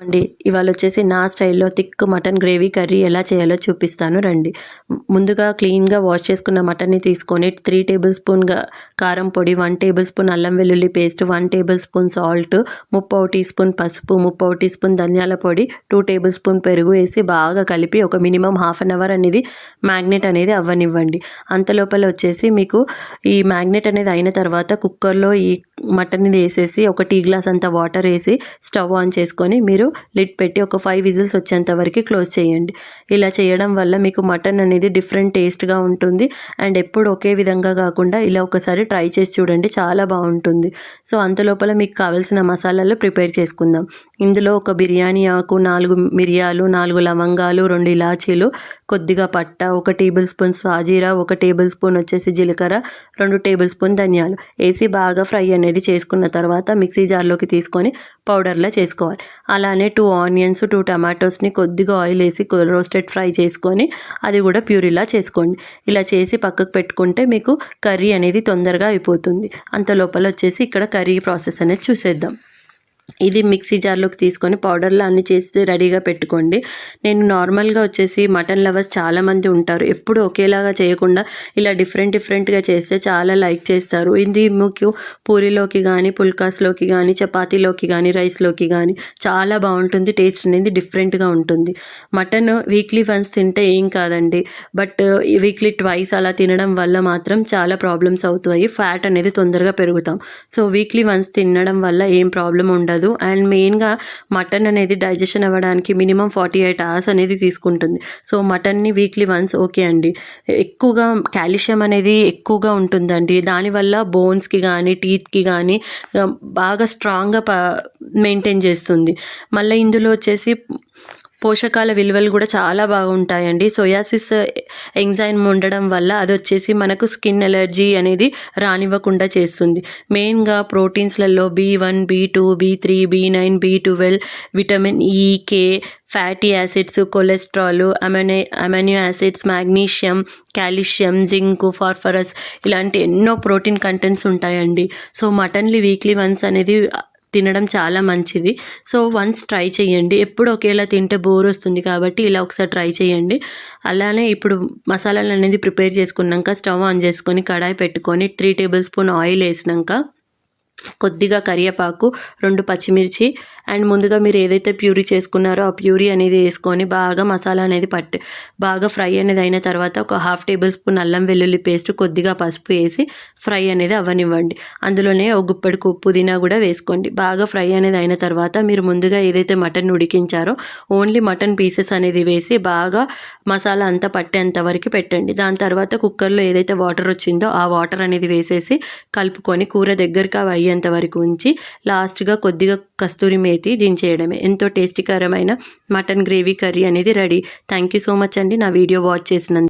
అండి. ఇవాళ వచ్చేసి నా స్టైల్లో థిక్ మటన్ గ్రేవీ కర్రీ ఎలా చేయాలో చూపిస్తాను. రండి. ముందుగా క్లీన్గా వాష్ చేసుకున్న మటన్ని తీసుకొని త్రీ టేబుల్ స్పూన్గా కారం పొడి వన్ టేబుల్ స్పూన్ అల్లం వెల్లుల్లి paste one tablespoon salt ముప్పావు టీ స్పూన్ పసుపు ముప్పావు టీ స్పూన్ ధనియాల పొడి టూ టేబుల్ స్పూన్ పెరుగు వేసి బాగా కలిపి ఒక మినిమం హాఫ్ అన్ అవర్ అనేది మ్యాగ్నెట్ అనేది అవ్వనివ్వండి. అంత లోపల వచ్చేసి మీకు ఈ మ్యాగ్నెట్ అనేది అయిన తర్వాత కుక్కర్లో ఈ మటన్ని వేసేసి ఒక టీ గ్లాస్ అంత వాటర్ వేసి స్టవ్ ఆన్ చేసుకొని మీరు లిడ్ పెట్టి ఒక ఫైవ్ విజిల్స్ వచ్చేంత వరకు క్లోజ్ చేయండి. ఇలా చేయడం వల్ల మీకు మటన్ అనేది డిఫరెంట్ టేస్ట్గా ఉంటుంది. అండ్ ఎప్పుడు ఒకే విధంగా కాకుండా ఇలా ఒకసారి ట్రై చేసి చూడండి చాలా బాగుంటుంది. సో అంత లోపల మీకు కావాల్సిన మసాలాలు ప్రిపేర్ చేసుకుందాం. ఇందులో ఒక బిర్యానీ ఆకు నాలుగు మిరియాలు నాలుగు లవంగాలు రెండు ఇలాచీలు కొద్దిగా పట్ట ఒక టేబుల్ స్పూన్ సాజీరా ఒక టేబుల్ స్పూన్ వచ్చేసి జీలకర్ర రెండు టేబుల్ స్పూన్ ధనియాలు. వేసి బాగా ఫ్రై అనేది చేసుకున్న తర్వాత మిక్సీ జార్లోకి తీసుకొని పౌడర్లా చేసుకోవాలి. అలానే టూ ఆనియన్స్ టూ టమాటోస్ని కొద్దిగా ఆయిల్ వేసి రోస్టెడ్ ఫ్రై చేసుకొని అది కూడా ప్యూరీలా చేసుకోండి. ఇలా చేసి పక్కకు పెట్టుకుంటే మీకు కర్రీ అనేది తొందరగా అయిపోతుంది. అంత లోపల వచ్చేసి ఇక్కడ కర్రీ ప్రాసెస్ అనేది చూసేద్దాం. ఇది మిక్సీ జార్లోకి తీసుకొని పౌడర్లో అన్ని చేసి రెడీగా పెట్టుకోండి. నేను నార్మల్గా వచ్చేసి మటన్ లవర్స్ చాలామంది ఉంటారు. ఎప్పుడు ఒకేలాగా చేయకుండా ఇలా డిఫరెంట్ డిఫరెంట్గా చేస్తే చాలా లైక్ చేస్తారు. ఇది మీకు పూరిలోకి కానీ పుల్కాస్లోకి కానీ చపాతీలోకి కానీ రైస్లోకి కానీ చాలా బాగుంటుంది. టేస్ట్ అనేది డిఫరెంట్గా ఉంటుంది. మటన్ వీక్లీ వన్స్ తింటే ఏం కాదండి. బట్ వీక్లీ ట్వైస్ అలా తినడం వల్ల మాత్రం చాలా ప్రాబ్లమ్స్ అవుతాయి. ఫ్యాట్ అనేది తొందరగా పెరుగుతాం. సో వీక్లీ వన్స్ తినడం వల్ల ఏం ప్రాబ్లం ఉండదు. ఉండదు. అండ్ మెయిన్గా మటన్ అనేది డైజెషన్ అవ్వడానికి మినిమం ఫార్టీ ఎయిట్ అవర్స్ అనేది తీసుకుంటుంది. సో మటన్ని వీక్లీ వన్స్ ఓకే అండి. ఎక్కువగా కాల్షియం అనేది ఎక్కువగా ఉంటుందండి. దానివల్ల బోన్స్కి కానీ టీత్కి కానీ బాగా స్ట్రాంగ్గా ప మెయింటైన్ చేస్తుంది. మళ్ళీ ఇందులో వచ్చేసి పోషకాల విలువలు కూడా చాలా బాగుంటాయండి. సోయాసిస్ ఎంజైమ్ ఉండడం వల్ల అది వచ్చేసి మనకు స్కిన్ ఎలర్జీ అనేది రానివ్వకుండా చేస్తుంది. మెయిన్గా ప్రోటీన్స్లలో B one B two B three B nine B twelve vitamin E K fatty acids cholesterol amino amino acids magnesium calcium zinc phosphorus ఇలాంటి ఎన్నో ప్రోటీన్ కంటెంట్స్ ఉంటాయండి. సో మటన్లీ వీక్లీ వన్స్ అనేది తినడం చాలా మంచిది. సో వన్స్ ట్రై చేయండి. ఎప్పుడు ఒకేలా తింటే బోర్ వస్తుంది కాబట్టి ఇలా ఒకసారి ట్రై చేయండి. అలానే ఇప్పుడు మసాలాలు అనేది ప్రిపేర్ చేసుకున్నాక స్టవ్ ఆన్ చేసుకొని కడాయి పెట్టుకొని త్రీ టేబుల్ స్పూన్ ఆయిల్ వేసినాక కొద్దిగా కరివేపాకు రెండు పచ్చిమిర్చి అండ్ ముందుగా మీరు ఏదైతే ప్యూరీ చేసుకున్నారో ఆ ప్యూరీ అనేది వేసుకొని బాగా మసాలా అనేది పట్టి బాగా ఫ్రై అనేది అయిన తర్వాత ఒక హాఫ్ టేబుల్ స్పూన్ అల్లం వెల్లుల్లి పేస్ట్ కొద్దిగా పసుపు వేసి ఫ్రై అనేది అవ్వనివ్వండి. అందులోనే ఒక గుప్పడి పుదీనా కూడా వేసుకోండి. బాగా ఫ్రై అనేది అయిన తర్వాత మీరు ముందుగా ఏదైతే మటన్ ఉడికించారో ఓన్లీ మటన్ పీసెస్ అనేది వేసి బాగా మసాలా అంతా పట్టేంత వరకు పెట్టండి. దాని తర్వాత కుక్కర్లో ఏదైతే వాటర్ వచ్చిందో ఆ వాటర్ అనేది వేసేసి కలుపుకొని కూర దగ్గరగా అయ్యేంత వరకు ఉంచి లాస్ట్గా కొద్దిగా కస్తూరి మేతి దించేయడమే. ఎంతో టేస్టీకరమైన మటన్ గ్రేవీ కర్రీ అనేది ready. Thank you so much అండి. నా వీడియో వాచ్ చేసినందుకు.